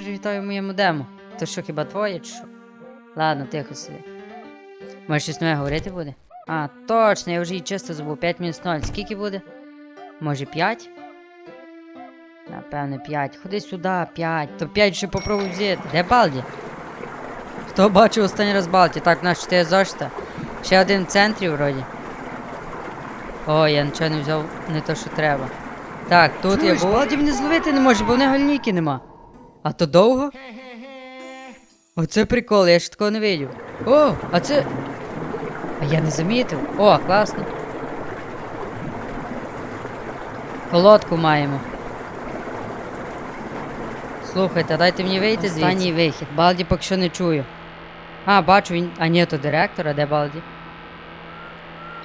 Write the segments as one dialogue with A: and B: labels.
A: Кажу, вітаю моєму демо. То що хіба твоє чи що? Ладно, тихо собі. Може щось нове говорити буде? А, точно, я вже її чисто забув. 5 мінус 0. Скільки буде? Може 5? Напевне 5. Ходи сюди, 5. То 5 ще попробуй взяти. Де Балді? Хто бачив останній раз Балді? Так, наш 4 зошита. Ще один в центрі вроді. Ой, я нічого не взяв не то, що треба. Так, тут я був. Балді мене зловити не може, бо в нього лінійки нема. А то довго? Оце прикол, я ж такого не видів. О, а це. А я не замітив. О, класно. Колодку маємо. Слухайте, дайте мені вийти звідси. Останній вихід. Балді поки що не чую. А, бачу він. А ні, то директор, а де Балді?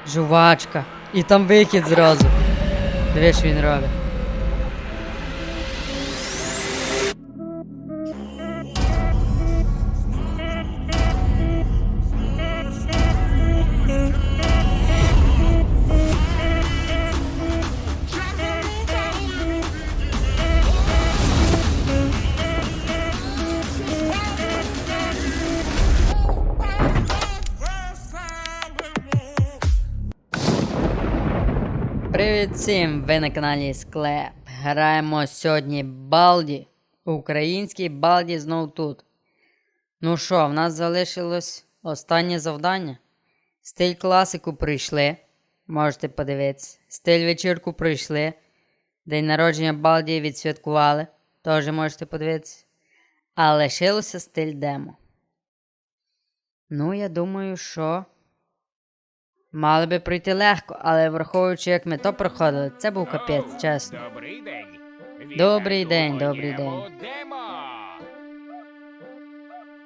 A: Жувачка. І там вихід зразу. Диви, що він робить. Привіт всім! Ви на каналі Склеп. Граємо сьогодні Балді. Український Балді знов тут. Ну що, в нас залишилось останнє завдання. Стиль класику прийшли. Можете подивитися. Стиль вечірку прийшли. День народження Балді відсвяткували. Теж можете подивитися. А лишилося стиль демо. Ну, я думаю, що. Мали би пройти легко, але враховуючи, як ми то проходили, це був капець, чесно.
B: Добрий день.
A: Добрий день, добрий день.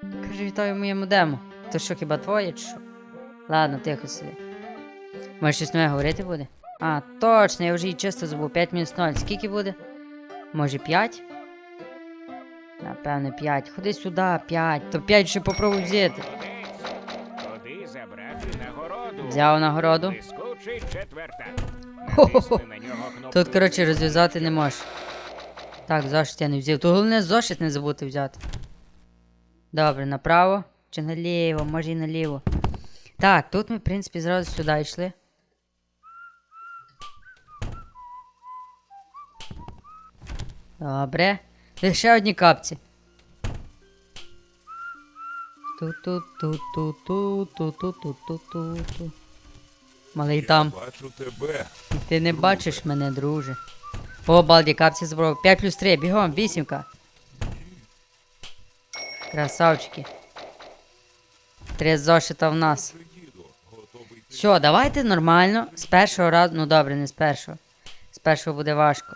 A: Кажу, вітаю моєму демо. То що хіба твоє чи що? Ладно, тихо собі. Може щось нове говорити буде? А, точно, я вже її чисто забув. 5 мінус 0. Скільки буде? Може 5? Напевне 5. Ходи сюди, 5. То 5 ще попробуй взяти. Взяв нагороду.
B: Нього кнопку
A: Тут, коротше, розв'язати не можеш. Так, зошит я не взяв. То головне зошит не забути взяти. Добре, направо чи наліво, може і наліво. Так, тут ми, в принципі, зразу сюди йшли. Добре. Ще одні капці. Ту-ту-ту-ту-ту-ту-ту-ту-ту. Малий там.
C: Бачу тебе.
A: Ти не бачиш мене, друже. О, балді, капці збров. 5 плюс 3, бігом, вісімка. Красавчики. Три зошита в нас. Все, давайте нормально. З першого разу. Ну добре, не з першого. З першого буде важко.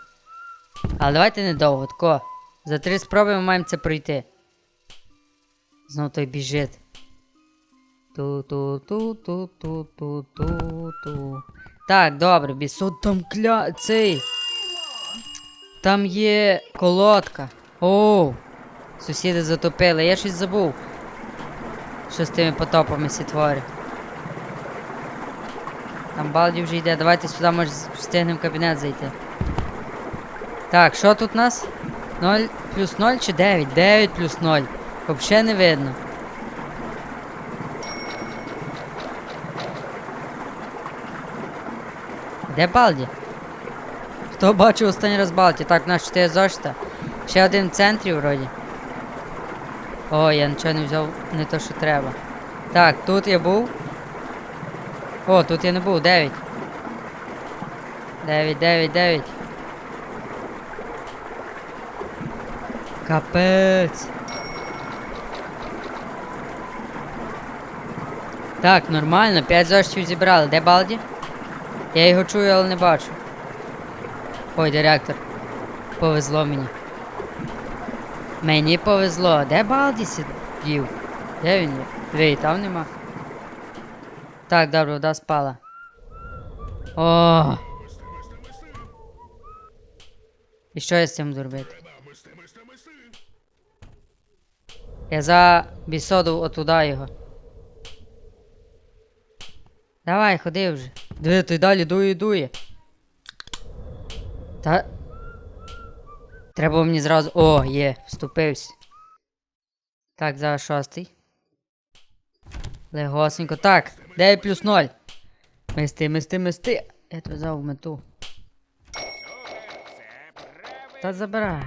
A: Але давайте недовго, тако. За три спроби ми маємо це пройти. Знов той біжить. Ту-ту-ту-ту-ту-ту-ту. Так, добре, бісот там кля. цей. Там є колодка. Оу. Сусіди затопили. Я щось забув. Що з тими потопами сітвори. Там Балді вже йде. Давайте сюди, може, встигнемо в кабінет зайти. Так, що тут у нас? 0 плюс 0 чи 9? 9 плюс 0. Взагалі не видно. Де Балді? Хто бачив останній раз Балді? Так, наш 4 зошита. Ще один в центрі вроді. Ой, я нічого не взяв не то, що треба. Так, тут я був. О, тут я не був, 9. 9, 9, 9. Капець. Так, нормально, 5 зошитів зібрали. Де Балді? Я його чую, але не бачу. Ой, директор. Повезло мені. Мені повезло. Де Балді сидів? Де він є? Диви, там нема. Так, добре, вода спала. О. І що я з цим зробити? Я за бісоду отуда його. Давай, ходи вже. Диви, ти далі дує, дує. Та. Треба мені зразу. О, є, вступився. Так, зараз шостий. Легосенько. Так, 9 плюс 0. Мести, мести, мести. Я тебе взяв мету. Та забирай.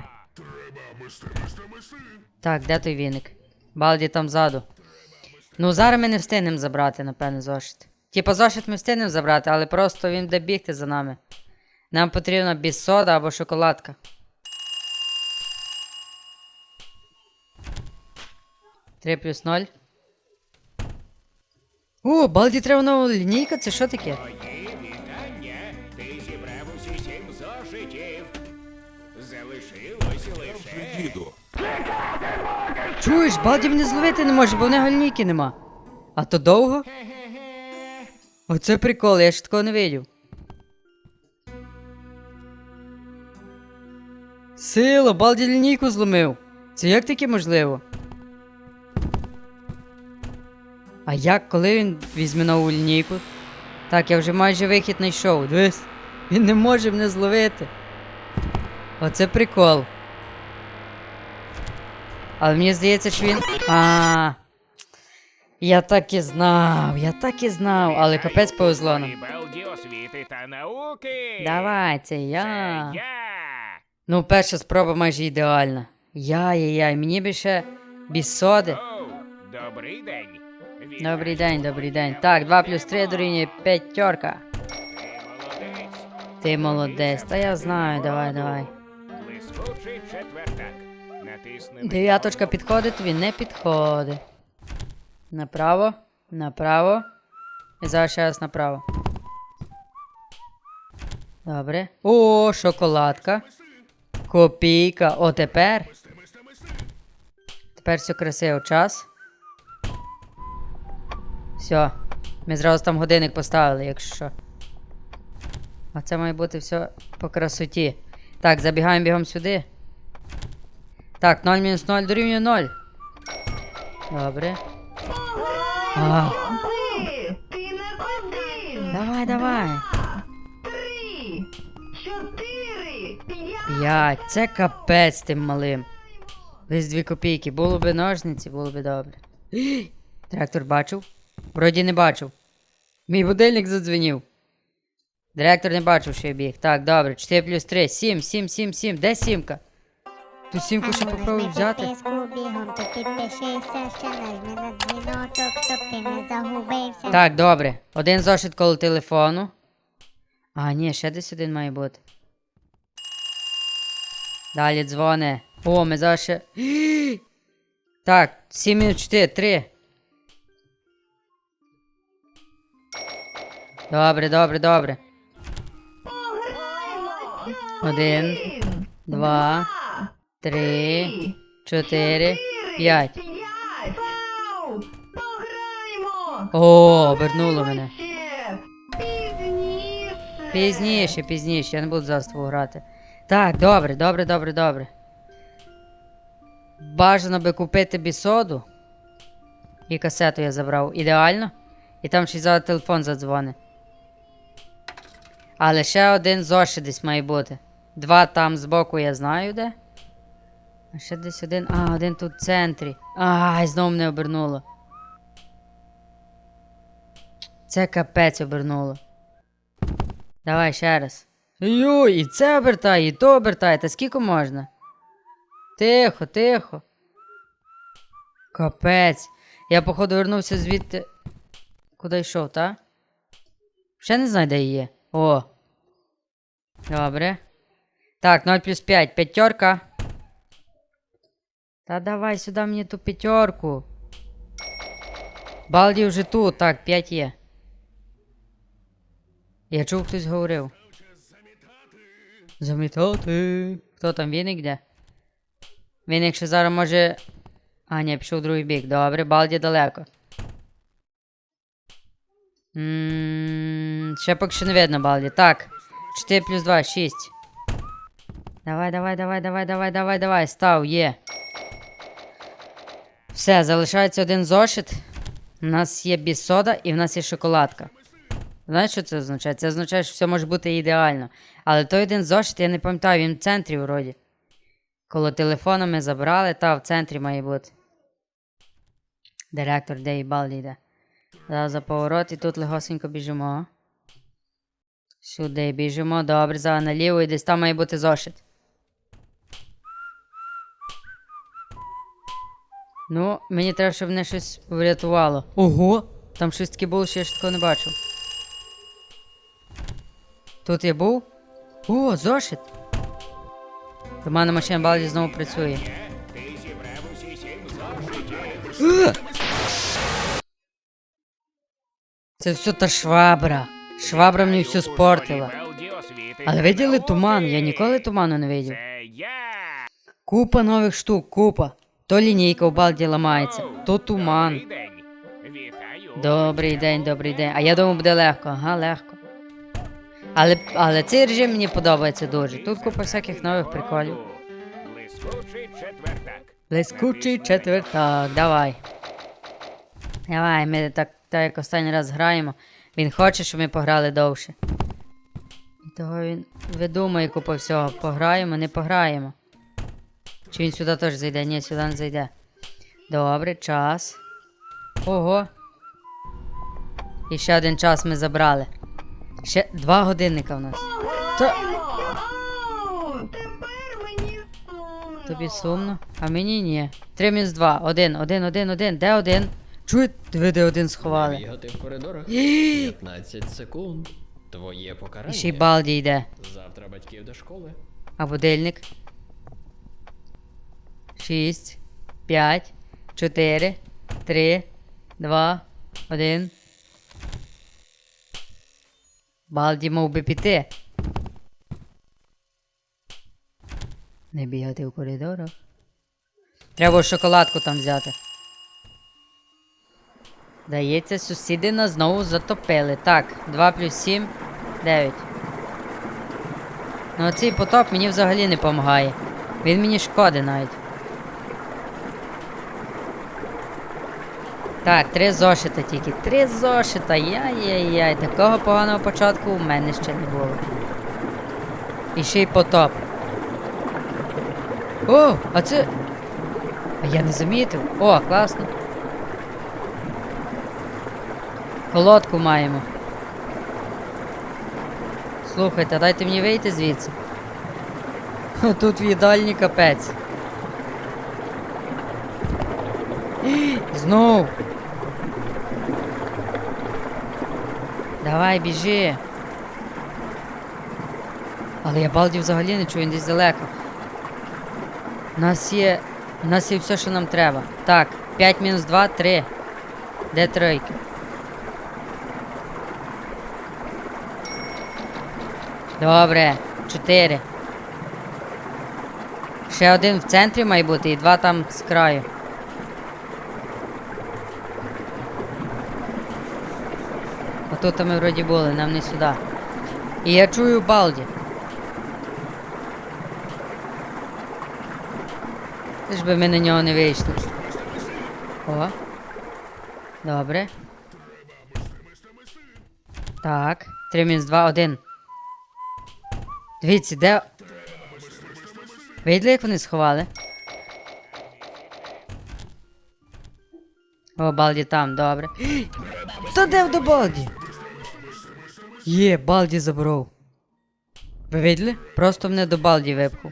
A: Так, де той віник? Балді там ззаду. Ну, зараз ми не встигнемо забрати, напевно, зошит. Типа зошит ми встигнемо забрати, але просто він буде бігти за нами. Нам потрібна біссода або шоколадка. Три плюс ноль. О, балді треба нова лінійка, це що таке?
B: Мої лише.
A: Чуєш, балді мене зловити не може, бо в нього лінійки нема. А то довго? Оце прикол, я ж такого не видів. Сила, балді лінійку зломив. Це як таке можливо? А як, коли він візьме нову лінійку? Так, я вже майже вихід знайшов. Дивись, він не може мене зловити. Оце прикол. Але мені здається, що він. А. Я так і знав, я так і знав, але капець повезло нам.
B: Балді освіти та науки.
A: Давай, це
B: Це
A: я. Ну, перша спроба майже ідеальна. Яй-яй-яй, мені більше біссоди.
B: Оу, добрий день.
A: Добрий день, добрий день. Так, 2 плюс 3 дорівнює п'ятерка.
B: Ти молодець.
A: Та я знаю, давай, давай. Дев'яточка підходить, тобі не підходить. Направо, направо. І зараз ще раз направо. Добре. О, шоколадка. Копійка. О, тепер. Тепер все красиво. Час. Все. Ми зразу там годинник поставили, якщо що. А це має бути все по красоті. Так, забігаємо бігом сюди. Так, 0 мінус 0 дорівнює 0. Добре. А,
D: Ти, ти не один.
A: давай, давай.
D: Три, чотири, п'ять.
A: 5. Це капець тим малим. Десь 2 копійки. Було би ножниці, було би добре. Директор бачив? Вроді не бачив. Мій будильник задзвенів. Директор не бачив, що я біг. Так, добре. 4 плюс 3. 7, 7, 7, 7. Де сімка? Ту сімку ще попробуй взяти. Так, добре. Один зошит коло телефону. А, ні, ще десь один має бути. Далі дзвони. О, ми зараз ще. Так, 7 мінус 4, 3. Добре, добре, добре. Один, два, три, чотири, п'ять.
D: Вау! Пограємо.
A: О, обернуло мене.
D: Пізніше.
A: Пізніше, пізніше, я не буду зараз тобою грати. Так, добре, добре, добре, добре. Бажано би купити бісоду. І касету я забрав. Ідеально. І там ще й зараз телефон задзвонить. Але ще один зошит десь має бути. Два там збоку я знаю де. А ще десь один. А, один тут в центрі. Ай, знову мене обернуло. Це капець обернуло. Давай ще раз. Йой, і це обертай, і то обертай, та скільки можна? Тихо, тихо. Капець. Я, походу, вернувся звідти. Куди йшов, та? Ще не знаю, де її. О. Добре. Так, 0 плюс 5. П'ятерка. Та давай сюди мені ту п'ятерку. Балді вже тут. Так, 5 є. Я чув, хтось говорив. Замітати. Хто там віник де? Віник ще зараз може. А, ні, пішов в другий бік. Добре, балді далеко. Ммм, ще поки що не видно балді. Так. 4 плюс 2, 6. Давай, давай, давай, давай, давай, давай, давай. Став, є. Все, залишається один зошит. У нас є бісода і в нас є шоколадка. Знаєш, що це означає? Це означає, що все може бути ідеально. Але той один зошит, я не пам'ятаю, він в центрі вроді. Коло телефона ми забрали, та в центрі має бути. Директор де їбал йде. Зараз за поворот і тут легосенько біжимо. Сюди біжимо, добре, зараз наліво і десь там має бути зошит. Ну, мені треба, щоб мене щось врятувало. Ого! Там щось таке було, що я ще такого не бачив. Тут я був? О, зошит! Туманна машина балді знову працює. Це все та швабра. Швабра мені все спортила. Але виділи туман? Я ніколи туману не видів. Купа нових штук, купа. То лінійка у балді ламається, то туман.
B: Добрий день,
A: добрий день. А я думаю, буде легко, ага, легко. Але але цей режим мені подобається дуже. Тут купа всяких нових приколів.
B: Блискучий четвертак.
A: Давай. Давай, ми так так як останній раз граємо. Він хоче, щоб ми пограли довше. Того він видумає купу всього. Пограємо, не пограємо. Чи він сюди теж зайде? Ні, сюди не зайде. Добре, час. Ого. І ще один час ми забрали. Ще два годинника в нас. Та... Тобі сумно, а мені ні. Три мінус два. Один, один, один, один. Де один? Чують, ви де один сховали.
E: Бігати в коридорах 15 секунд. Твоє покарання.
A: І ще й балді йде.
E: Завтра батьків до школи.
A: А будильник. 6, 5, 4, 3, 2, 1. Балді мов би піти. Не бігати у коридорах. Треба шоколадку там взяти. Дається, сусіди нас знову затопили. Так, 2 плюс 7, 9. Ну, цей потоп мені взагалі не допомагає. Він мені шкоди навіть. Так, три зошита тільки. Три зошита. Яй-яй-яй, такого поганого початку у мене ще не було. І ще й потоп. О, а це... А я не замітив. О, класно. Колодку маємо. Слухайте, дайте мені вийти звідси. Тут в їдальні капець. Знов. Давай, біжи. Але я балді взагалі не чую, він десь далеко. У нас є. У нас є все, що нам треба. Так, 5 мінус 2, 3. Де тройки? Добре, 4. Ще один в центрі має бути і два там з краю. Тут ми вроді були, нам не сюди. І я чую балді. Ти ж би ми на нього не вийшли. О. Добре. Так. Три мінус 2, 1. Дивіться, де. Виділи, як вони сховали? О, балді там, добре. Хто де до балді? Є, Балді забрав. Ви видели? Просто мене до Балді випхав.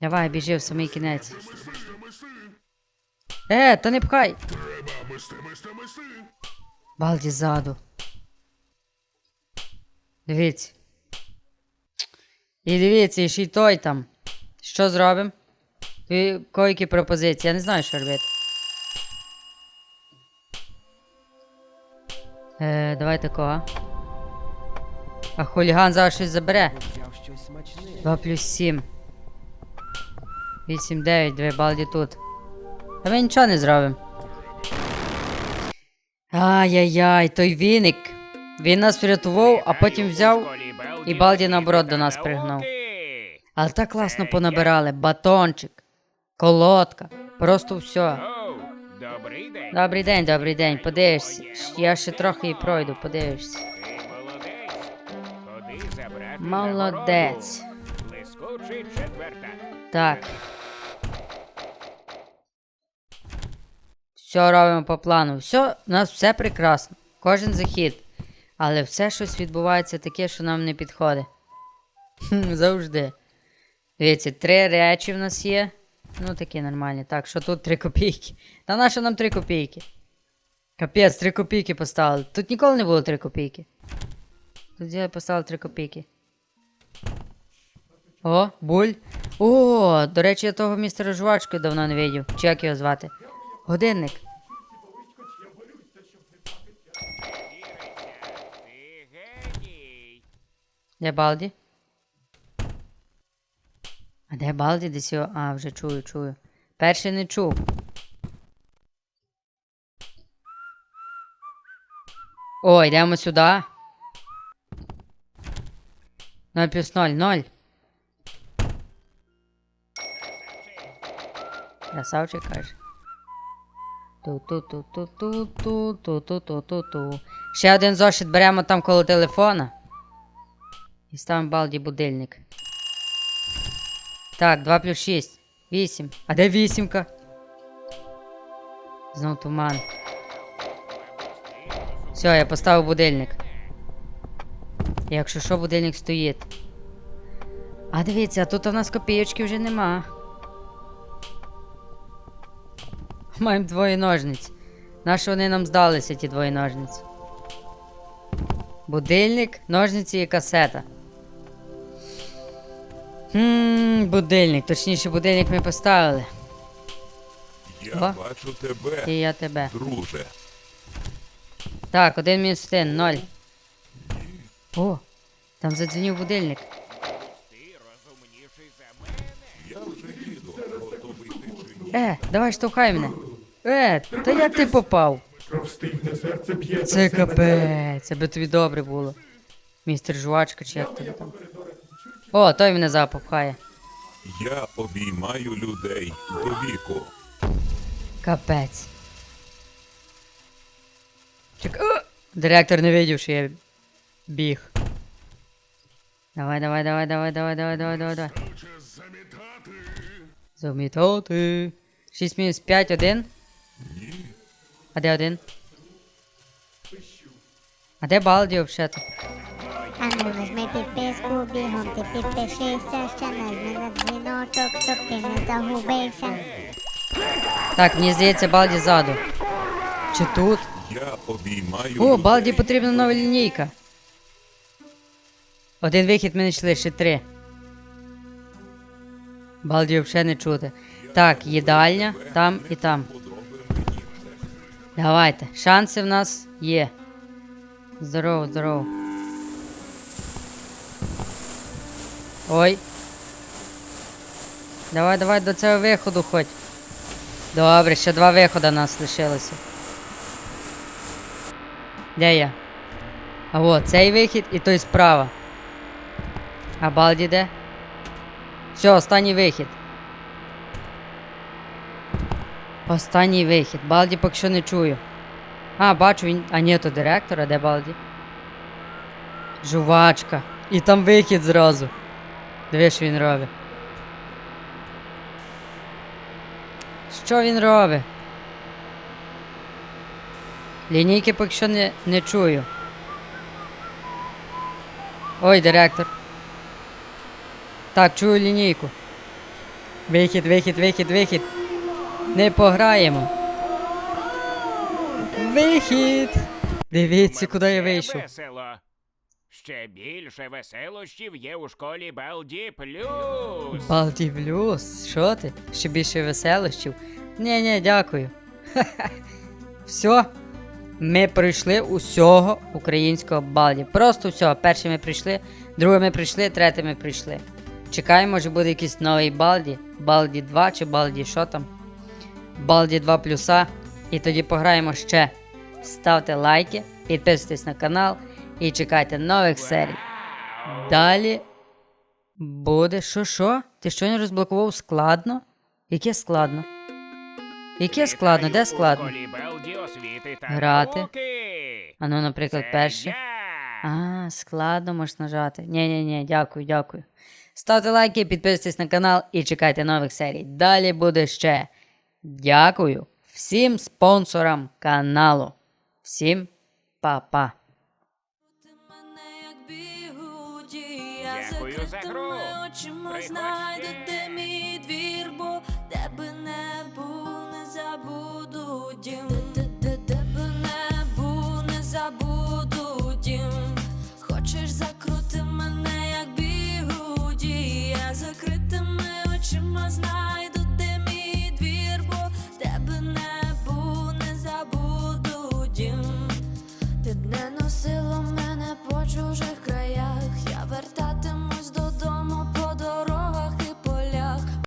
A: Давай, біжи в самий кінець. Е, та не пхай! Балді ззаду. Дивіться. І дивіться, і ще й той там. Що зробимо? Койки пропозиції. Я не знаю, що робити. Е, Давай такого. А хуліган зараз щось забере. 2 плюс 7. 8, 9, 2 балді тут. Та ми нічого не зробимо. Ай-яй-яй, той віник. Він нас врятував, а потім взяв і Балді наоборот до нас пригнав. Але так класно понабирали. Батончик, колодка, просто все.
B: Добрий день.
A: Добрий день, добрий день. Подивишся. Я ще трохи і пройду, подивишся.
B: Молодець. Ходи забрати
A: Так. Все робимо по плану. Все, у нас все прекрасно. Кожен захід. Але все щось відбувається таке, що нам не підходить. Завжди. Дивіться, три речі в нас є. Ну, такі нормальні. Так, що тут 3 копійки. Та на нам 3 копійки? Капець, 3 копійки поставили. Тут ніколи не було 3 копійки. Тут я поставив 3 копійки. О, буль. О, до речі, я того містера жвачки давно не видів. Чи як його звати? Годинник. Де Балді? А де Балді десь його? А, вже чую, чую. Перший не чув. О, йдемо сюди. 0 плюс 0, 0. Красавчик каже. Ту-ту-ту-ту-ту-ту-ту-ту-ту-ту. Ще один зошит беремо там коло телефона. І ставимо балді будильник. Так, 2 плюс 6. 8. А де вісімка? Знов туман. Все, я поставив будильник. Якщо що, будильник стоїть. А дивіться, тут у нас копійочки вже нема. Маємо двоє ножниць. Нащо вони нам здалися, ті двоє ножниць? Будильник, ножниці і касета. Хм, будильник. Точніше, будильник ми поставили.
C: Я
A: О.
C: бачу тебе,
A: І я тебе.
C: друже.
A: Так, один мінус один, ноль. О, там задзвонив будильник.
B: Ти розумніший за мене.
C: Я вже їду, готовий ти чи ні.
A: Е, давай штовхай мене. Е, та як ти попав? Це капець, це би тобі добре було. Містер жувачка чи як тобі там. О, той мене запопхає.
C: Я обіймаю людей до віку.
A: Капець. Чек... О! Директор не видів, що я біг. Давай, давай, давай, давай, давай, давай, давай, давай, давай. Замітати. 6 мінус 5, 1. А де один? А де Балді взагалі-то?
F: А нажми підписку, бігом ти підпишися, ще нажми на дзвіночок, щоб ти не загубився.
A: Так, мені здається, Балді ззаду. Чи тут?
C: Я обіймаю
A: О,
C: людей.
A: Балді потрібна нова лінійка. Один вихід ми знайшли, ще три. Балді взагалі не чути. Так, їдальня, там і там. Давайте. Шанси в нас є. Здорово, здорово. Ой. Давай, давай до цього виходу хоч. Добре, ще два виходи нас лишилося. Де я? А от цей вихід і той справа. А Балді де? Все, останній вихід. Останній вихід. Балді поки що не чую. А, бачу він. А ні, то директор, а де Балді? Жувачка. І там вихід зразу. Диви, що він робить. Що він робить? Лінійки поки що не, не чую. Ой, директор. Так, чую лінійку. Вихід, вихід, вихід, вихід. Не пограємо. Вихід. Дивіться, куди я вийшов.
B: Ще більше веселощів є у школі Балді Плюс.
A: Балді Блюз, що ти? Ще більше веселощів? Ні, ні, дякую. Все. Ми пройшли усього українського балді. Просто все. Перші ми прийшли, друге ми прийшли, третє ми прийшли. Чекаємо, може буде якийсь новий балді. Балді 2 чи балді що там. Балді 2 плюса. І тоді пограємо ще. Ставте лайки, підписуйтесь на канал і чекайте нових серій. Далі буде. Що що? Ти що не розблокував складно? Яке складно? Яке складно? Де складно? Грати.
B: науки.
A: А ну, наприклад,
B: я.
A: А, складно можеш нажати. Ні, ні, ні, дякую, дякую. Ставте лайки, підписуйтесь на канал і чекайте нових серій. Далі буде ще. Дякую всім спонсорам каналу. Всім па-па.
B: За гру.
G: очима